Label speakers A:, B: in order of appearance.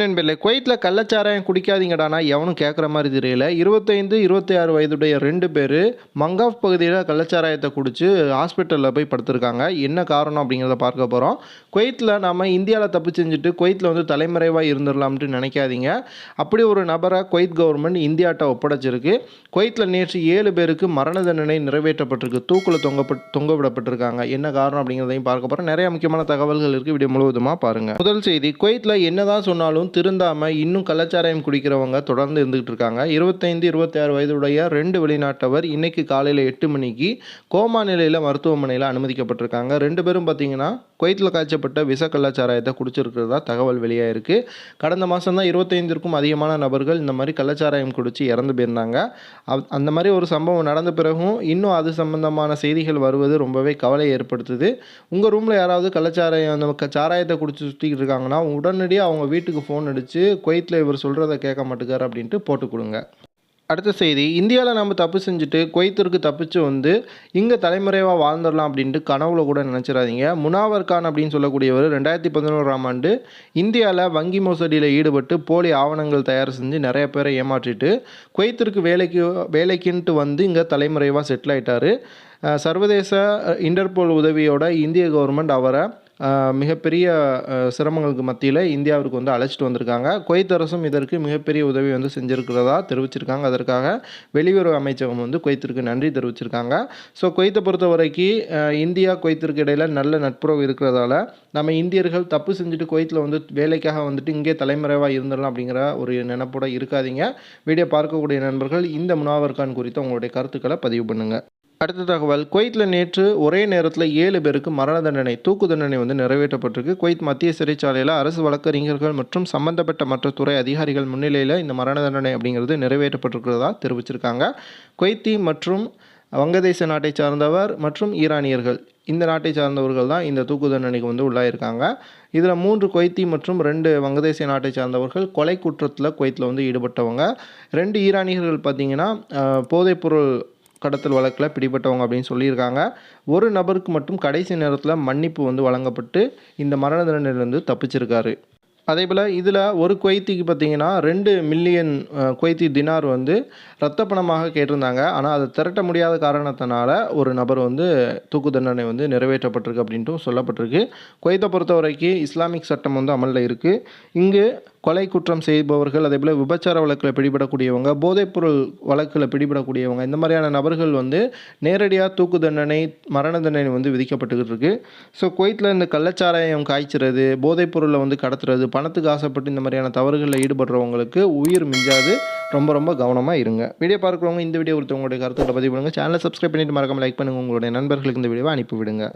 A: நண்பர்களே குவைத்தில் கள்ளச்சாராயம் குடிக்காதீங்கடானா? எவனும் கேட்குற மாதிரி தெரியல. இருபத்தைந்து இருபத்தி ஆறு வயதுடைய ரெண்டு பேர் மங்காஃப் பகுதியில் கள்ளச்சாராயத்தை குடித்து ஹாஸ்பிட்டலில் போய் படுத்திருக்காங்க. என்ன காரணம் அப்படிங்கிறத பார்க்க போகிறோம் குவைத்தில் நம்ம இந்தியாவில் தப்பு செஞ்சுட்டு குவைத்தில் வந்து தலைமறைவாக இருந்துடலாம்ட்டு நினைக்காதீங்க. அப்படி ஒரு நபரை குவைத் கவர்மெண்ட் இந்தியாட்ட ஒப்படைச்சிருக்கு. குவைத்தில் நேற்று ஏழு பேருக்கு மரண தண்டனை நிறைவேற்றப்பட்டிருக்கு. தூக்கில் தொங்கப்பட் தொங்க விடப்பட்டிருக்காங்க. என்ன காரணம் அப்படிங்கிறதையும் பார்க்க போகிறோம் நிறைய முக்கியமான தகவல்கள் இருக்குது வீடியோ முழுவதுமாக பாருங்கள் முதல் செய்தி குவைத்தில் என்னதான் சொன்னாலும் திருந்தாமல் இன்னும் கள்ளச்சாராயம் குடிக்கிறவங்க தொடர்ந்து இருந்துகிட்டு இருக்காங்க. இருபத்தைந்து இருபத்தி ஆறு வயதுடைய ரெண்டு வெளிநாட்டவர் இன்னைக்கு காலையில் எட்டு மணிக்கு கோமா நிலையில் மருத்துவமனையில் அனுமதிக்கப்பட்டிருக்காங்க. ரெண்டு பேரும் பார்த்தீங்கன்னா குவைத்தில் காய்ச்சப்பட்ட விஷ கள்ளச்சாராயத்தை குடிச்சிருக்கிறதா தகவல் வெளியாயிருக்கு. கடந்த மாதம் தான் இருபத்தைந்திற்கும் அதிகமான நபர்கள் இந்த மாதிரி கள்ளச்சாராயம் குடித்து இறந்து போயிருந்தாங்க. அந்த மாதிரி ஒரு சம்பவம் நடந்த பிறகும் இன்னும் அது சம்பந்தமான செய்திகள் வருவது ரொம்பவே கவலை ஏற்படுத்துது. உங்கள் ரூமில் யாராவது கள்ளச்சாராயம் அந்த சாராயத்தை குடிச்சு சுற்றிக்கிட்டு இருக்காங்கன்னா உடனடியாக அவங்க வீட்டுக்கு ஃபோன் அடித்து குவைத்தில் இவர் சொல்கிறத கேட்க மாட்டேங்கார் அப்படின்ட்டு போட்டு கொடுங்க. அடுத்த செய்தி இந்தியாவில் நம்ம தப்பு செஞ்சுட்டு குவைத்திற்கு தப்பிச்சு வந்து இங்கே தலைமுறைவாக வாழ்ந்துடலாம் அப்படின்ட்டு கனவுல கூட நினச்சிடாதீங்க. முனாவர் கான் அப்படின்னு சொல்லக்கூடியவர் ரெண்டாயிரத்தி பதினோராம் ஆண்டு இந்தியாவில் வங்கி மோசடியில் ஈடுபட்டு போலி ஆவணங்கள் தயார் செஞ்சு நிறைய பேரை ஏமாற்றிட்டு குவைத்திற்கு வேலைக்கு வேலைக்குன்ட்டு வந்து இங்கே தலைமுறைவாக செட்டில் ஆயிட்டார். சர்வதேச இன்டர்போல் உதவியோட இந்திய கவர்மெண்ட் அவரை மிகப்பெரிய சிரமங்களுக்கு மத்தியில் இந்தியாவிற்கு வந்து அழைச்சிட்டு வந்திருக்காங்க. குவைத் அரசும் இதற்கு மிகப்பெரிய உதவி வந்து செஞ்சுருக்கிறதா தெரிவிச்சிருக்காங்க. அதற்காக வெளியுறவு அமைச்சகம் வந்து குவைத்திற்கு நன்றி தெரிவிச்சிருக்காங்க. ஸோ குவைத்தை பொறுத்த வரைக்கும் இந்தியா குவைத்திற்கு இடையில் நல்ல நட்புறவு இருக்கிறதால நம்ம இந்தியர்கள் தப்பு செஞ்சுட்டு குவைத்தில் வந்து வேலைக்காக வந்துட்டு இங்கே தலைமறைவாக இருந்துடலாம் அப்படிங்கிற ஒரு நினப்போட இருக்காதீங்க. வீடியோ பார்க்கக்கூடிய நண்பர்கள் இந்த முனாவர்கான் குறித்து உங்களுடைய கருத்துக்களை பதிவு பண்ணுங்கள் அடுத்த தகவல் குவைத்தில் நேற்று ஒரே நேரத்தில் ஏழு பேருக்கு மரண தண்டனை தூக்கு தண்டனை வந்து நிறைவேற்றப்பட்டிருக்கு. குவைத் மத்திய சிறைச்சாலையில் அரசு வழக்கறிஞர்கள் மற்றும் சம்பந்தப்பட்ட மற்ற துறை அதிகாரிகள் முன்னிலையில் இந்த மரண தண்டனை அப்படிங்கிறது நிறைவேற்றப்பட்டிருக்கிறதா தெரிவிச்சிருக்காங்க. குவைத்தி மற்றும் வங்கதேச நாட்டை சார்ந்தவர் மற்றும் ஈரானியர்கள் இந்த நாட்டை சார்ந்தவர்கள் தான் இந்த தூக்கு தண்டனைக்கு வந்து உள்ளாயிருக்காங்க. இதில் மூன்று குவைத்தி மற்றும் ரெண்டு வங்கதேச நாட்டை சார்ந்தவர்கள் கொலை குற்றத்தில் குவைத்தில் வந்து ஈடுபட்டவங்க. ரெண்டு ஈரானியர்கள் பார்த்திங்கன்னா போதைப்பொருள் கடத்தல் வழக்கில் பிடிபட்டவங்க அப்படின்னு சொல்லியிருக்காங்க. ஒரு நபருக்கு மட்டும் கடைசி நேரத்தில் மன்னிப்பு வந்து வழங்கப்பட்டு இந்த மரண தண்டனையிலிருந்து தப்பிச்சிருக்காரு. அதே போல் இதில் ஒரு குவைத்திக்கு பார்த்தீங்கன்னா ரெண்டு மில்லியன் கொய்த்தி குவைத்தி தினார் வந்து ரத்த பணமாக கேட்டிருந்தாங்க. ஆனால் அதை திரட்ட முடியாத காரணத்தினால ஒரு நபர் வந்து தூக்கு தண்டனை வந்து நிறைவேற்றப்பட்டிருக்கு அப்படின்ட்டும் சொல்லப்பட்டிருக்கு. குவைத்தை பொறுத்த வரைக்கும் இஸ்லாமிக் சட்டம் வந்து அமலில் இருக்குது இங்கு கொலை குற்றம் செய்பவர்கள் அதே போல் விபச்சார வழக்கில் பிடிபடக்கூடியவங்க போதைப்பொருள் வழக்கில் பிடிபடக்கூடியவங்க இந்த மாதிரியான நபர்கள் வந்து நேரடியாக தூக்கு தண்டனை மரண தண்டனை வந்து விதிக்கப்பட்டுக்கிட்டு இருக்கு. ஸோ குவைத்தில் இந்த கள்ளச்சாராயம் காய்ச்சிறது போதைப்பொருளை வந்து கடத்துறது பணத்துக்கு ஆசைப்பட்டு இந்த மாதிரியான தவறுகளில் ஈடுபடுறவங்களுக்கு உயிர் மிஞ்சாது. ரொம்ப ரொம்ப கவனமாக இருங்க. வீடியோ பார்க்குறவங்க இந்த வீடியோ ஒருத்தவங்களுடைய உங்களுடைய கருத்துக்களை பதிவு பண்ணுங்கள் சேனலை சப்ஸ்கிரைப் பண்ணிட்டு மறக்காமல் லைக் பண்ணுங்கள் உங்களுடைய நண்பர்களுக்கு இந்த வீடியோவை அனுப்பிவிடுங்க